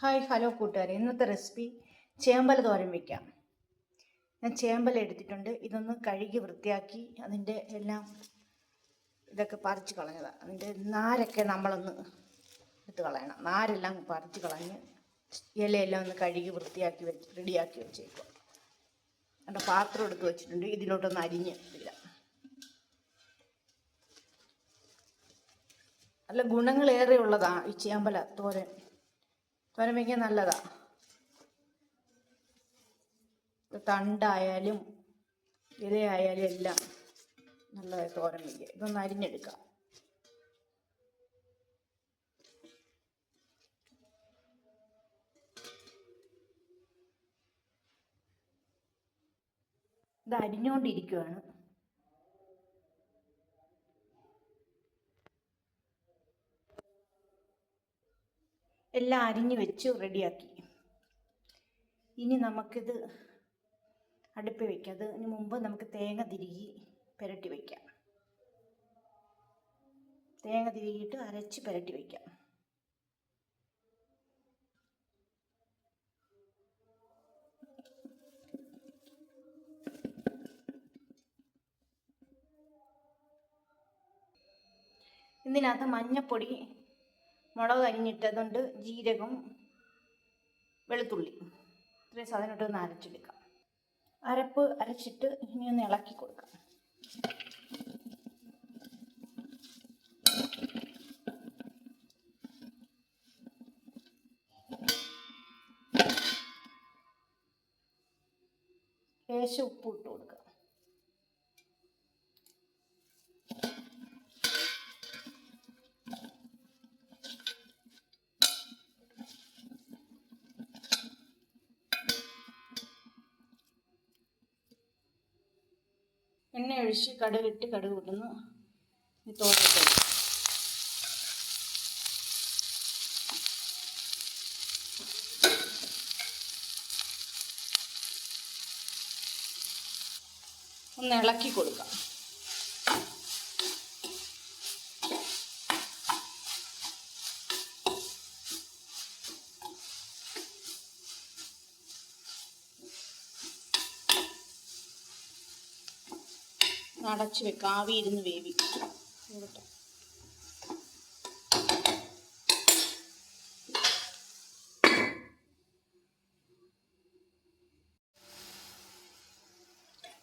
Hi hello കൂട്ടുകാരെ. ഇന്നത്തെ recipe Chambal തോരൻ വയ്ക്കാം ഞാൻ ചേമ്പൽ എടുത്തിട്ടുണ്ട്. ഇതൊന്ന് കഴുകി വൃത്തിയാക്കി അതിന്റെ എല്ലാം ഇതൊക്കെ പറിച്ച് കളഞ്ഞതാണ് അതിന്റെ നാരൊക്കെ നമ്മളൊന്ന് എടുത്ത് കളയണം. നാരെല്ലാം പറിച്ച് കളഞ്ഞ് ഇലയെല്ലാം ഒന്ന് കഴുകി വൃത്തിയാക്കി വെച്ച് റെഡിയാക്കി വെച്ചേക്കുക എന്റെ പാത്രം എടുത്ത് വെച്ചിട്ടുണ്ട്. ഇതിലോട്ടൊന്ന് അരിഞ്ഞ് നല്ല ഗുണങ്ങളേറെ ഉള്ളതാണ് ഈ ചേമ്പല തോരൻ തോരൻ വയ്ക്കാൻ നല്ലതാ. തണ്ടായാലും ഇലയായാലും എല്ലാം നല്ലതായി തോരൻ വയ്ക്കുക ഇതൊന്ന് അരിഞ്ഞെടുക്കാം. ഇത് അരിഞ്ഞുകൊണ്ടിരിക്കുവാണ് എല്ലാം അരിഞ്ഞു വെച്ച് റെഡിയാക്കി. ഇനി നമുക്കിത് അടുപ്പിൽ വയ്ക്കാം അതിന് മുമ്പ് നമുക്ക് തേങ്ങ തിരികി പുരട്ടി വയ്ക്കാം തേങ്ങ തിരികിയിട്ട് അരച്ച് പുരട്ടി വയ്ക്കാം ഇതിനകത്ത് മഞ്ഞപ്പൊടി മുളക് അരിഞ്ഞിട്ടതുണ്ട് ജീരകം വെളുത്തുള്ളി. ഇത്രയും സാധനം ഇട്ടൊന്ന് അരച്ചെടുക്കാം. അരപ്പ് അരച്ചിട്ട് ഇനി ഒന്ന് ഇളക്കി കൊടുക്കാം. ലേശം ഉപ്പ് ഇട്ട് കൊടുക്കുക എണ്ണ ഒഴിച്ച് കടുകിട്ട് കടുക് വിടുന്നു തോട്ടത്തിൽ ഒന്ന് ഇളക്കി കൊടുക്കാം. അടച്ച് വെക്കാം. ആവി ഇരുന്ന് വേവി.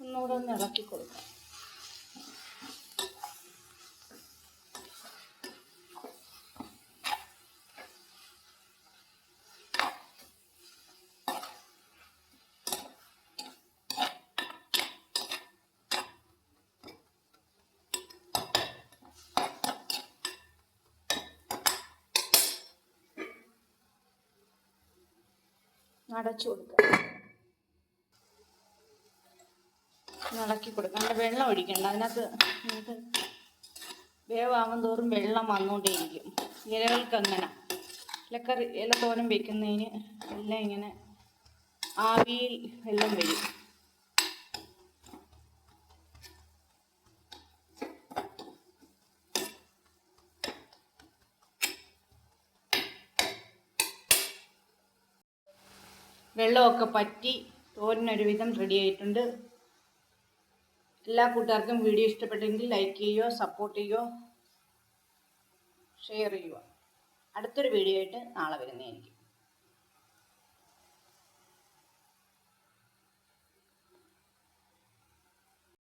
ഒന്നുകൂടെ ഒന്ന് ഇളക്കി കൊടുക്കാം. അടച്ചു കൊടുക്കുക. ഇളക്കി കൊടുക്കുക. അതിന്റെ വെള്ളം ഒഴിക്കണ്ട. അതിനകത്ത് നമുക്ക് വേവാകും തോറും വെള്ളം വന്നുകൊണ്ടേയിരിക്കും. ഇലകൾക്ക് അങ്ങനെ ഇലക്കറി ഇല തോരൻ വെക്കുന്നതിന് എല്ലാം ഇങ്ങനെ ആവിയിൽ വെള്ളം വരും. വെള്ളമൊക്കെ പറ്റി തോരനൊരുവിധം റെഡി ആയിട്ടുണ്ട്. എല്ലാ കൂട്ടുകാർക്കും വീഡിയോ ഇഷ്ടപ്പെട്ടെങ്കിൽ ലൈക്ക് ചെയ്യുക സപ്പോർട്ട് ചെയ്യുക ഷെയർ ചെയ്യുക. അടുത്തൊരു വീഡിയോ ആയിട്ട് നാളെ വരുന്നതായിരിക്കും.